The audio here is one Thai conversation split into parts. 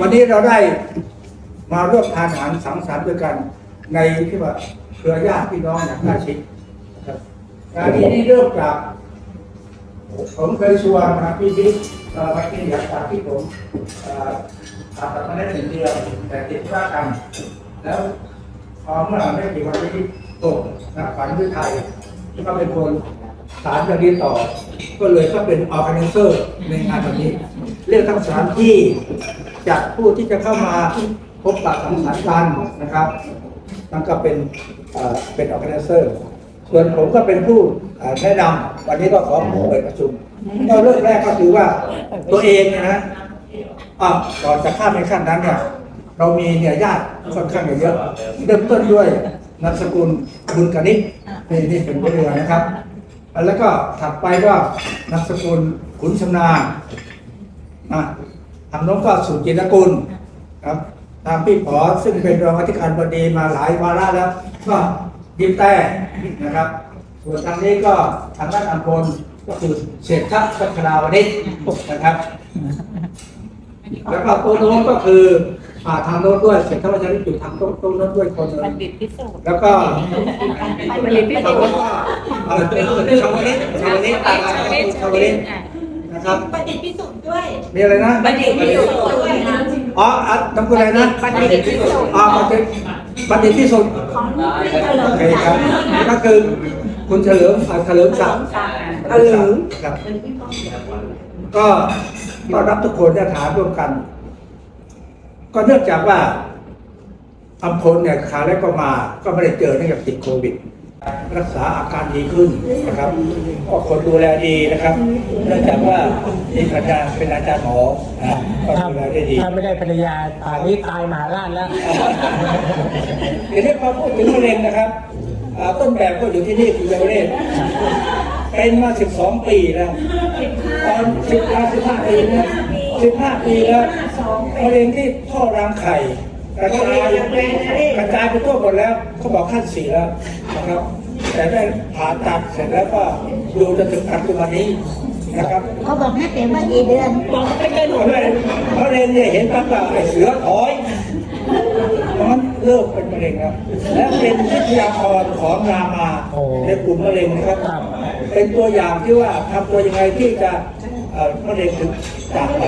วันนี้เราได้มาร่วมทานอาหารสังสรรค์ด้วยกันในที่ว่าเครือญาติพี่น้องอย่างใกล้ชิดนะครับงานนี้นี่เริ่มจากผมเคยชวนนะพี่บิ๊กเอ่อมากินย่างจาที่ผมอาตมาได้หนึ่งเดือนแต่ติดธุระกัน แล้วพอเมื่อไม่กี่วันนี้ตกนะฝันด้วยไทยที่เขาเป็นคนสารจะเรีต่อ ก็เลยก็เป็นออ g a แก z นเซอร์ในงานแบบนี้ เรียกทั้งสถานที่ จัดผู้ที่จะเข้ามาพบปะสังสรรค์กันนะครับนั่นก็เป็นเป็นออแก z นเซอร์ส่วนผมก็เป็นผู้แนะนำวันนี้ก็ขอเปิดประชุมก็เรื่องแรกก็คือว่าตัวเองนะอะก่อนจะข้ามในขั้นนั้นเนี่ยเรามีเนี่ยญาติค่อนข้างเยอะเริ่มต้นด้วยนามสกุลบุญกนิษฐ์นี่นี่เป็นเรือนะครับแล้วก็ถัดไปก็นามสกุลขุนชำนาญนะ ทางโน้นก็สุจินกุลครับตามพี่ผอซึ่งเป็นรองอธิการบดีมาหลายวาระแล้ว ก็ยิมแต่นะครับ ส่วนทางนี้ก็ทางด้านอัมพลก็คือเศรษฐพัฒนาวณิชนะครับ แล้วก็ตัวโน้นก็คืออ่าทางโน้นด้วยเศรษฐวัชริตอยู่ทางโต๊ะโต๊ะโน้นด้วยคนหนึบัณงฑิตพิสูจน์แล้วก็บัณฑิตพิชาสูวจน์ชาวลิตชาวลิตชาวลิตชาวลิต นะครับ ประดิษฐ์พิสูจน์ด้วย มีอะไรนะบัณฑิตพิสูจน์ด้วยนะอ๋ออะน้ำคุณอะไรนะบัณฑิตพิสูจน์อ๋อบัณฑิตบัณฑิตที่สุดของพี่เฉลิโอมเคครับก็คือคุณเฉลิมอ่าเฉลิมศักดิ์เออครับ ก็ก็รับทุกคนจะถามร่วมกัน ก็เนื่องจากว่าอัมพลเนี่ยขาแรกก็มา ก็ไม่ได้เจอเนื่องจากติดโควิด รักษาอาการดีขึ้นนะครับก็คนดูแลดีนะครับ เนื่องจากว่ามีอาจารย์เป็นอาจารย์หมอนะก็ถ้าดูแลได้ดีถ้าไม่ได้ภรรยาป่านนี้ตายหมาล้านแล้วเดี๋ยวนี้พอพูดถึงมะเร็งนะครับอ่าต้นแบบก็อยู่ที่นี่คุณเยาวเรศเป็นมา 12 ปีแล้วตอน10 15 ปีนะ15 ปีแล้วมะเร็งที่ท่อรังไข่ กระจายกระจายไปทั่วหมดแล้วเขาบอกขั้นสี่แล้วนะครับ แต่ได้ผ่าตัดเสร็จแล้วก็ดูจนถึงปัจจุบันนี้นะครับเขาบอกให้เป็นว่ากี่เดือนบอกไม่ใช่หนูเลยมะเร็งเนี่ยเห็นตั้งแต่ไอ้เสือถอยมันเลิกเป็นมะเร็งครับ และเป็นวิทยากรของรามาโอ้ในกลุ่มมะเร็งนะครับครับ เป็นตัวอย่างที่ว่าทำตัวยังไงที่จะ เอ่อมะเร็งถึงจากไป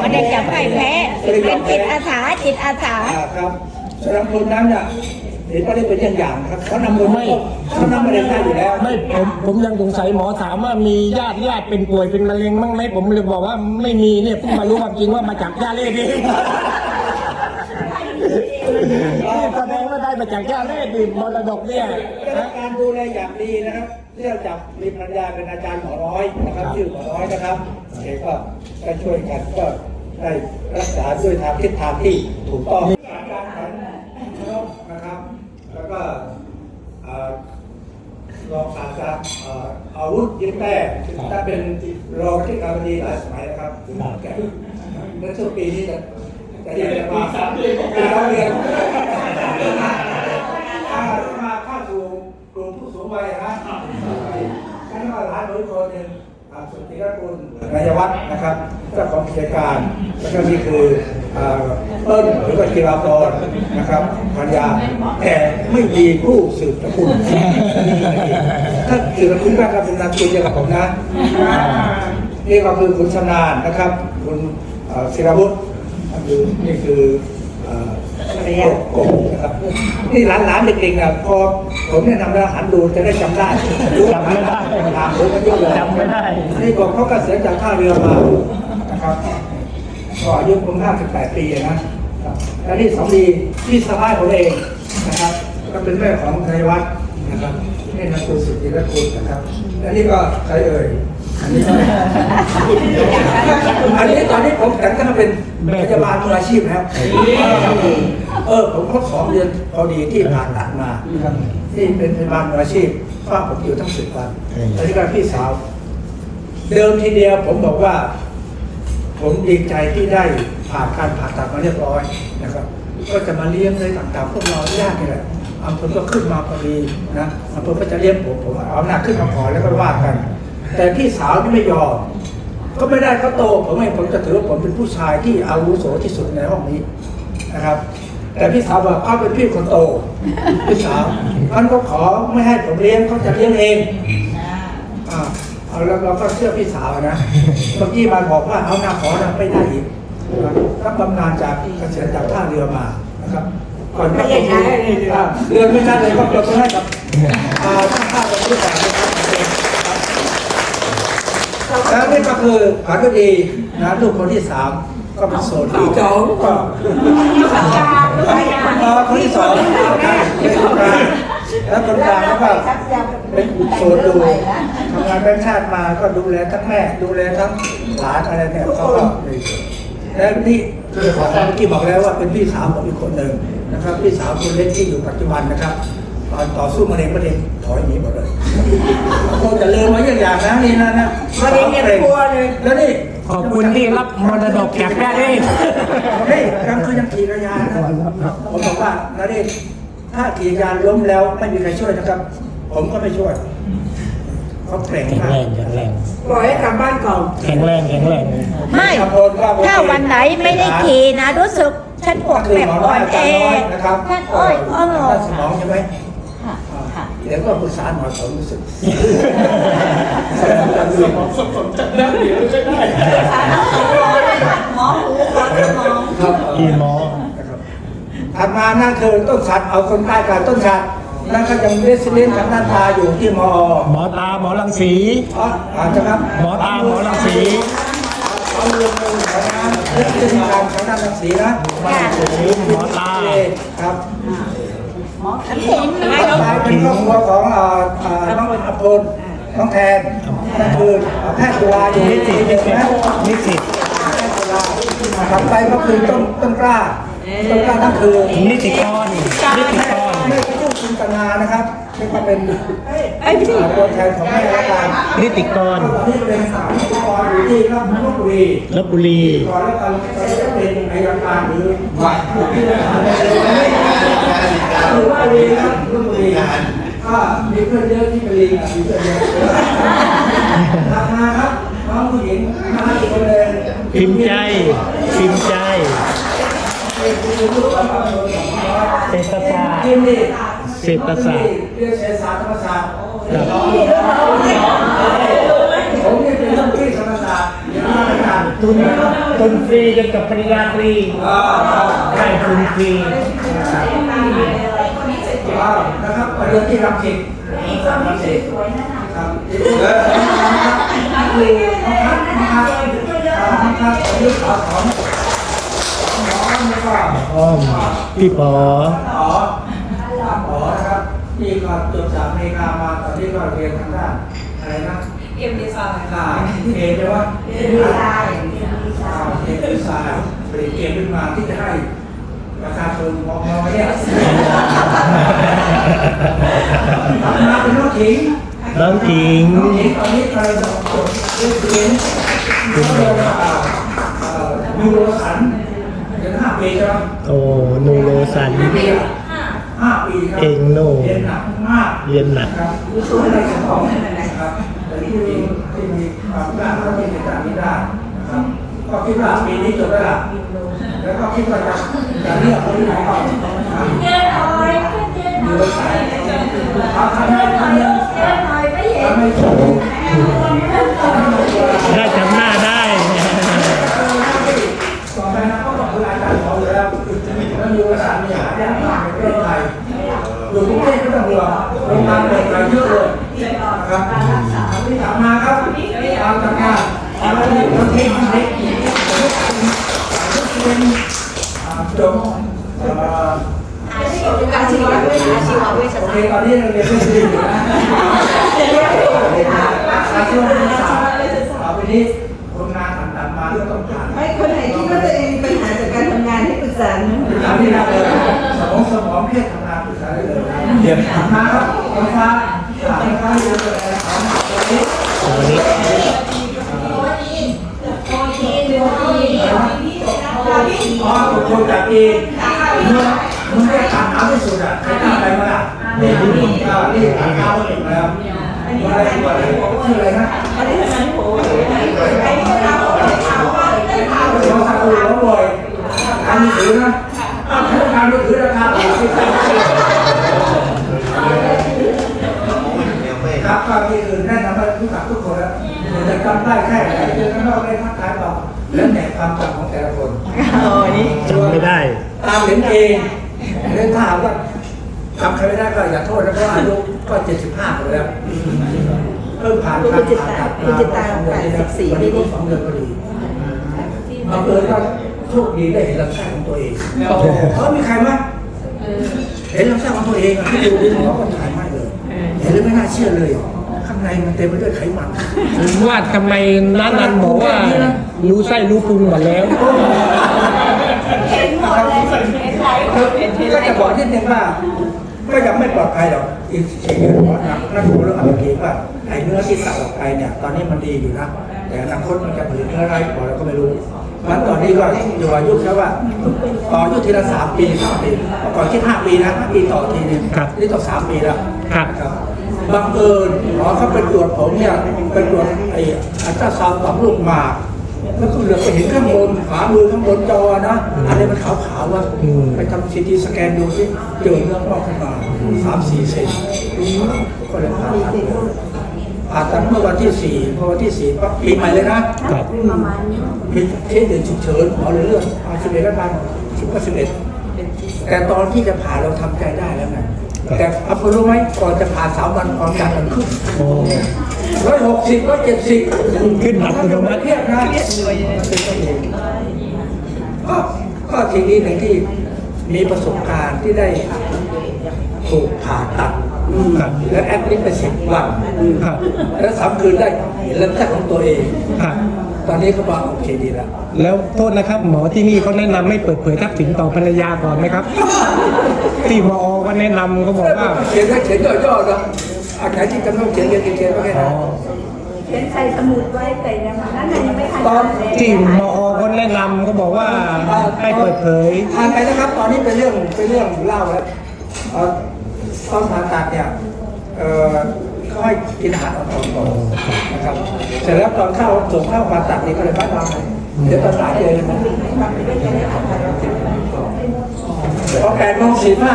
ไม่ได้จับไข้แพ้เป็นจิตอาสาจิตอาสาอ่าครับสำหรับคนนั้นน่ะเห็นมะเร็งเป็นอย่างอย่างครับเขานำคนไม่เขานำมะเร็งได้อยู่แล้วไม่ผมผมยังสงสัยหมอถามว่ามีญาติญาติเป็นป่วยเป็นมะเร็งมั้งไหมผมเลยบอกว่าไม่มีเนี่ยเพิ่งมารู้ความจริงว่ามาจากญาติเล่ดีนี่แสดงว่าได้มาจากญาติเล่ดีมรดกเนี่ยได้รับการดูแลอย่างดีนะครับ เนื่องจากมีภรรยาเป็นอาจารย์หมอร้อยนะครับชื่อหมอร้อยนะครับเอกก็ได้ช่วยกันก็ได้รักษาด้วยทางทิศทางที่ถูกต้องการขันนะครับ แล้วก็เอ่อรองศาสตราจารย์เอ่ออาวุธยิ้มแป้ถ้าเป็นรองที่การบดีหลายสมัยนะครับแก่ในช่วงปีนี้จะจะเรียนมาสามเดือนปีละเรียน ลุ่มผู้สูงวัยนะท่านก็ร้านโดยคนหนึ่งอ่าสุทธิรกุลนายวัฒน์นะครับเจ้าของกิจการ แล้วก็นี่คืออ่าเปิ้ลหรือว่าจิราพรนะครับภรรยาแต่ไม่มีผู้สืบตระกูลถ้าสืบตระกูลแม่ก็เป็นนามสกุลเดียวกับผมนะนี่ก็คือคุณชำนาญนะครับ คุณเอ่อศิรวุฒิคือนี่คือ เอ่อกบนะครับนี่หลานๆเด็กๆนะพอผมแนะนำแล้วหันดูจะได้จำได้รู้จำไม่ได้ถามผมกันเยอะเลยจำไม่ได้นี่บอกเขาก็เกษียจากท่าเรือมานะครับก็อายุผม58ปีนะครับและนี่สามีที่สบายผมเองนะครับ ก็เป็นแม่ของไทยวัฒน์นะครับนี่นามสกุลสุทธิรกุลนะครับและนี่ก็ใครเอ่ย อันนี้ก็อันนี้ตอนนี้ผมแต่งตั้งเป็นพยาบาลมืออาชีพแล้วเออผมครบสองเดือนพอดีที่ผ่าตัดมาครับที่เป็นพยาบาลมืออาชีพว่าผมอยู่ทั้งสิบวันอันนี้ก็พี่สาว เดิมทีเดียวผมบอกว่า ผมดีใจที่ได้ผ่านการผ่าตัดมาเรียบร้อยนะครับ ก็จะมาเลี้ยงเลยต่างๆพวกเราญาตินี่แหละอำเภอก็ขึ้นมาพอดีนะอำเภอก็จะเลี้ยงผมผมเอาหนักขึ้นมาก่อนแล้วก็ว่ากัน แต่พี่สาวนี่ไม่ยอม ก็ไม่ได้เขาโตผมไม่ผมจะถือว่าผมเป็นผู้ชายที่อาวุโสที่สุดในห้องนี้นะครับ แต่พี่สาวบอกเขาเป็นพี่คนโตพี่สาวท่านก็ขอไม่ให้ผมเลี้ยงเขาจะเลี้ยงเองอ่าเอาแล้วเราก็เชื่อพี่สาวนะเมื่อกี้มาบอกว่าเอาหน้าขอนะไม่ได้อีกรับบำนาญจากเกษียณจากท่าเรือมานะครับก่อนก็ต้องเรือไม่ได้เลยก็ปรบมือให้กับอ่าท่านข้าราชการนะครับ แล้วนี่ก็คือขวัญฤดีนะลูกคนที่สามก็เป็นโสดอีกสองก็คนที่สองเป็นคนกลางแล้วคนกลางก็เป็นโสดอยู่ทำงานแบงค์ชาติมาก็ดูแลทั้งแม่ ดูแลทั้งหลานอะไรเนี่ยเขาก็แล้วนี่คือของเมื่อกี้บอกแล้วว่าเป็นพี่สาวของอีกคนหนึ่งนะครับพี่สาวคนเล็กที่อยู่ปัจจุบันนะครับ ตอนต่อสู้มะเร็งมะเร็งถอยหนีหมดเลยคงจะลืมไว้อย่างอย่างนะนี่นะนะมะเร็งเนี่ยกลัวเลยแล้วนี่ขอบคุณที่รับมรดกจากญาติเองเฮ้ยกลางคืนยังขี่จักรยานนะผมบอกว่านาเรศถ้าขี่จักรยานล้มแล้วไม่มีใครช่วยนะครับ ผมก็ไม่ช่วยเขาแกร่งแข็งมาแรกงแข็งแรงปล่อยให้กลับบ้านก่อนแข็งแรงแข็งแรงไม่ถ้าวันไหนไม่ได้ขี่นะรู้สึกฉันปวดแบบอ่อนแอนะครับท่านอ้อยอ้อท่านสมองใช่ไหมค่ะค่ะเดี๋ยวก็ปรึกษาหมอผมรู้สึกหมอหูหมอสมองครับพี่หมอนะครับถัดมานั่นคือต้นสัตว์เอาคนใต้กับต้นสัตว์นั่นก็ยังเรสซิเดนทางด้านตาอยู่ที่มอ หมอตาหมอรังสีอ๋ออาจจะครับหมอตาหมอรังสีเอาเรื่องมือของน้ำเรื่องที่ทำการทางด้านรังสีนะหมอตาครับ เห็นไหมต่อไปเป็นครอบครัวของเอ่อเอ่อน้องอภพลน้องแทนนั่นคือแพทย์ตุลาอยู่นิที่สิตหนึ่งนะนิสิตแพทย์ตุลาถัดไปก็คือต้นต้นกล้าต้นกล้านั่นคือนิติกรนิติกรไม่ใช่ผู้จินตนานะครับนี่ก็เป็นไอ้พี่ตัวแทนของแม่ละกันนิติกรนี่เป็นสามนิติกรอยู่ที่รับลบบุรีลบบุรีก่อนแล้วกันจะเป็นอายการหรือว่า หรือว่าบุรียนครับลบบุรีก็มีเพื่อนเยอะที่บุรีมีเพื่อนเยอะทำมาครับน้องผู้หญิงมาอีกคนเลยพิมพ์ใจพิมพ์ใจเศรษฐศาสตร์เศรษฐศาสตร์เรียนเศรษฐศาสตร์ธรรมศาสตร์ผมเนี่ยเป็นนักที่ธรรมศาสตร์ เรียนราชการทุนทุนฟรีจนกับปริญญาตรีอ่าได้ทุนฟรีนะครับประเด็นที่รับสิทธิ์รับสิทธิ์ครับเออนะครับคือน้องพัดนะครับน้องพัดอายุสาวของหมอนี่ก็อ้อมพี่ปอหมอหมอนะครับนี่ก็จบจากอเมริกามาตอนนี้ก็เรียนทางด้านอะไรนะ เอ็มดีไซน์อ่าเอเรียกว่าเอดีไซน์อ่าเอดีไซน์ผลิตเกมขึ้นมาที่จะให้ประชาชนมองมองเนี่ยทำมาเป็นน้องหญิงน้องถิงน้องหญิงตอนนี้กำลังจะเรียนเรียนเรียนอ่าอ่ายูโรสันเรียนห้าปีใช่ไหมโอ้นูโรสันปีอะห้าปีครับเก่งโน่เรียนหนักมากเรียนหนักครับรู้สึกในสมองนะครับ แต่ที่จริงที่มีความกล้าก็มีในการนี้ได้นะครับก็คิดว่าปีนี้จบแล้วล่ะแล้วก็คิดว่าจะจะเลือกคนที่ไหนก่อนนะครับอยู่ในสายเอาทำให้ทำให้ทำให้จบามจากงานอะไรที่ประเทศไทยจบเอ่ออาชีวะอาชีวะเวชโอศาสตร์ตอนนี้เราเรียนไม่ดีอยู่นะอาชีวศึกษาต่อไปนี้คนงานต่างๆมาก็ต้องผ่านไม่คนไหนคิดว่าตัวเองปัญหาจากการทำงานให้ปรึกษานะปรึกษาที่ได้เลยสมองสมองแค่ทำงานปรึกษาได้เลยเดี๋ยวถามาครับคนฟ้าถามฟ้าเยอะเลยของตัวนี้ วันนี้อ๋อคนจับเองเมื่อเมื่อได้ตามน้ำที่สุดอะใครตามไปมาล่ะนี่นี่นี่ตามข้าวเองแล้วอะไรตัวอะไรชื่ออะไรนะอันนี้ทำไมโผล่ไอ้ที่เราเอาข่าวว่าได้ข่าวเราทำอะไรบ่อยอันนี้ถือนะ จะจำได้แค่ไหนเจอข้างนอกได้ทักทายต่อแล้วแต่ความจำของแต่ละคนจำไม่ได้ตามเห็นเองเรื่องถามว่าจำใครไม่ได้ก็อย่าโทษนะเพราะอายุก็เจ็ดสิบห้าไปแล้วเพิ่งผ่านการผ่าตัดมาวันนี้ก็สองเดือนพอดีบังเอิญว่าโชคดีได้เห็นลำไส้ของตัวเองเออมีใครมั้ยเห็นลำไส้ของตัวเองอะที่ดูดิหมอก็ถ่ายไม่เลยเห็นแล้วไม่น่าเชื่อเลยข้าง ในมันเต็มไปด้วยไขมันผมว่าทำไมนันนันบอกว่ารู้ไส้รู้พุงหมดแล้ว เห็นหมดเลยเห็นไหลก็จะบอกนิดนึงว่า ก็ยังไม่ปลอดภัยหรอกอีกสิ่งหนึ่งว่านักนักดูเรื่องอัตเกว่าไอ้เนื้อที่ตัดออกไปเนี่ยตอนนี้มันดีอยู่นะ แต่อนาคตมันจะผลิตเนื้อไรพอเราก็ไม่รู้มันตอนนี้ก็อยู่อายุแค่ว่าต่ออายุทีละสามปีสามปีเมื่อก่อนคิดห้าปีนะห้าปีต่อทีนึงครับนี่ต้องสามปีแล้วครับครั บบังเอิญหมอเขาไปตรวจผมเนี่ยไปตรวจไอ้อัลตราซาวด์ต่อมลูกหมากแล้วก็เหลือไปเห็นข้างบนขวามือข้างบนจอนะอะไรมันขาวๆว่าอืมไปทำซีทีสแกนดูสิเจอเนื้องอกขึ้นมาสามสี่เซนก็เลยผ่าตัดผ่าตัดเมื่อวันที่สี่พอวันที่สี่ปั๊บปีใหม่เลยนะครับมีเคสเดือนฉุกเฉินหมอเลยเลือกเอาสิบเอ็ดแล้วกันสิบก็สิบเอ็ดแต่ตอนที่จะผ่าเราทำใจได้ แล้วไงแต่อัปรู้ไหมก่อนจะผ่าสามวันความดันมันขึ้นโอ้ร้อยหกสิบร้อยเจ็ดสิบขึ้นอัตโนมัติเครียดนะก็ก็ทีนี้หนึ่งที่มีประสบการณ์ที่ได้ถูกผ่าตัดครับและแอดมิดไปสิบวันครับและสามคืนได้เห็นลำไส้ของตัวเองครับ ตอนนี้เขาบอกโอเคดีแล้ว แล้วโทษนะครับ หมอที่นี่เขาแนะนำไม่เปิดเผยทรัพย์สินต่อภรรยาก่อนไหมครับ ที่หมอก็แนะนำเขาบอกว่าเขียนได้เขียนย่อๆนะอาจารย์ที่กำลังเขียนเขียนเขียนไว้แค่อ๋อนั้นเขียนใส่สมุดไว้แต่ยังนั้นน่ะยังไม่ทันตอนที่หมอก็แนะนำเขาบอกว่าให้เปิดเผย ผ่านไปนะครับ ตอนนี้เป็นเรื่องเป็นเรื่องเล่าแล้วเอ่อตอนผ่าตัดเนี่ยเอ่อ เขาให้กินอาหารอ่อนๆก่อนนะครับเสร็จแล้วตอนเข้าส่งเข้าผ่าตัดนี่ก็เลยบ้านเราเดี๋ยวตอนหลายเดือนนะพอแปดโมงสี่ห้า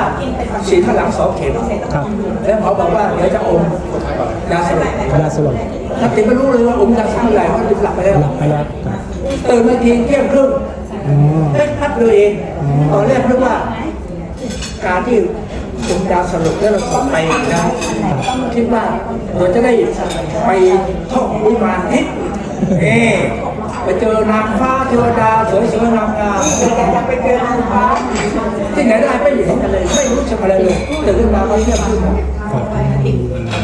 สี่ข้างหลังสองเข็มครับแล้วหมอบอกว่าเดี๋ยวจะอมยาสลบยาสลบถ้าติดไม่รู้เลยว่าอมยาสลบเมื่อไหร่เพราะติดหลับไปแล้วหลับไปแล้วครับตื่นมาทีเที่ยงครึ่งอืมเอ๊ะพักเลยเองตอนแรกนึกว่าการที่ อมยาสลบแล้วเราต่อไปนะคิดว่าเราจะได้ไปท่องวิมานทิพย์เอ๊ไปเจอนางฟ้าเทวดาสวยๆงามๆไปเจอนางฟ้าที่ไหนได้ไม่เห็นกันเลยไม่รู้จะอะไรเลยตื่นขึ้นมาก็เที่ยงครึ่งครับ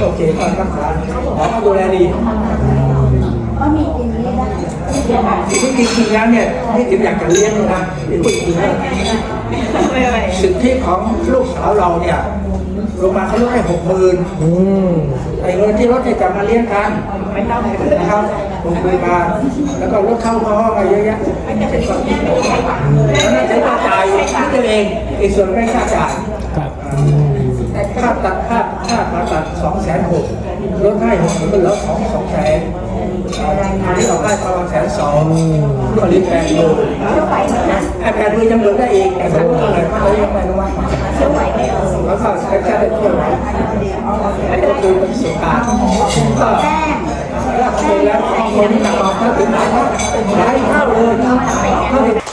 โอเคก่อนรักษาหมอดูแลดี ก็มีอย่างนี้ได้ ที่จริงๆแล้วเนี่ยนี่ถึงอยากจะเลี้ยงเลยนะที่พูดจริงว่าสิทธิของลูกสาวเราเนี่ยโรงพยาบาลเขาลดให้หกหมื่นอืมไอ้เงินที่ลดให้กลับมาเลี้ยงกันไม่ต้องนะครับโรงพยาบาลแล้วก็ลดเข้าห้องอะไรเยอะแยะแล้วนั่นใช้ค่าจ่ายตัวเองอีกส่วนไม่ค่าจ่ายครับอืมค่าตัดค่าค่าผ่าตัดสองแสนหกลดให้หกหมื่นก็เหลือสองสองแสน อันนี้เราได้ประมาณแสนสองก็เหลี้ยงแปดหมื่นไอ้แปดหมื่นยังเหลือได้อีกแต่สมมติอะไรก็เลยยังไม่รู้ว่าแล้วก็ใช้แค่ได้ช่วยอันนี้ก็คือเป็นสุการก็รักเลยแล้วคนที่มาถ้าถึงไหนก็หายเข้าเลย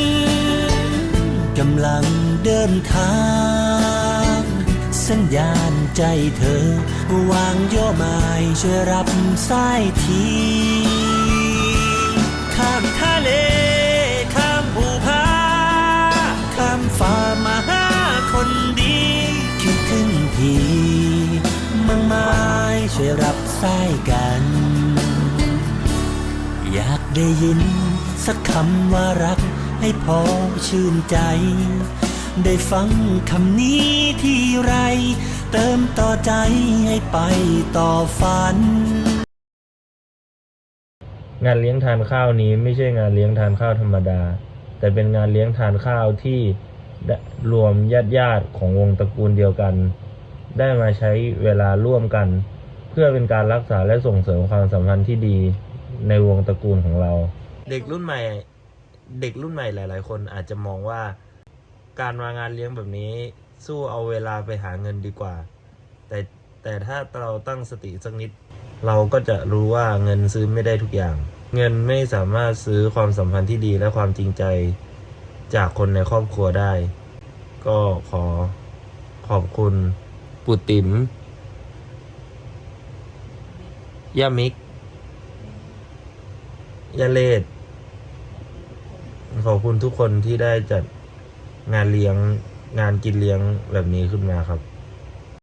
กำลังเดินทาง สัญญาณใจเธอ วางโยไม้ช่วยรับสายทีข้ามทะเล ข้ามภูผาข้ามฟ้ามาหาคนดี คิดถึงทีมังไม้ช่วยรับสายกัน อยากได้ยินสักคำว่ารัก ให้พอชื่นใจ ได้ฟังคำนี้ที่ไร เติมต่อใจให้ไปต่อฝัน งานเลี้ยงทานข้าวนี้ไม่ใช่งานเลี้ยงทานข้าวธรรมดา แต่เป็นงานเลี้ยงทานข้าวที่ได้รวมญาติญาติๆของวงตระกูลเดียวกัน ได้มาใช้เวลาร่วมกัน เพื่อเป็นการรักษาและส่งเสริมความสัมพันธ์ที่ดีในวงตระกูลของเรา เด็กรุ่นใหม่ เด็กรุ่นใหม่หลาย ๆ คนอาจจะมองว่าการมางานเลี้ยงแบบนี้ สู้เอาเวลาไปหาเงินดีกว่า แต่แต่ถ้าเราตั้งสติสักนิด เราก็จะรู้ว่าเงินซื้อไม่ได้ทุกอย่าง เงินไม่สามารถซื้อความสัมพันธ์ที่ดีและความจริงใจจากคนในครอบครัวได้ ก็ขอขอบคุณปุติมย่ามิกย่าเลด ขอบคุณทุกคนที่ได้จัดงานเลี้ยงงานกินเลี้ยงแบบนี้ขึ้นมาครับ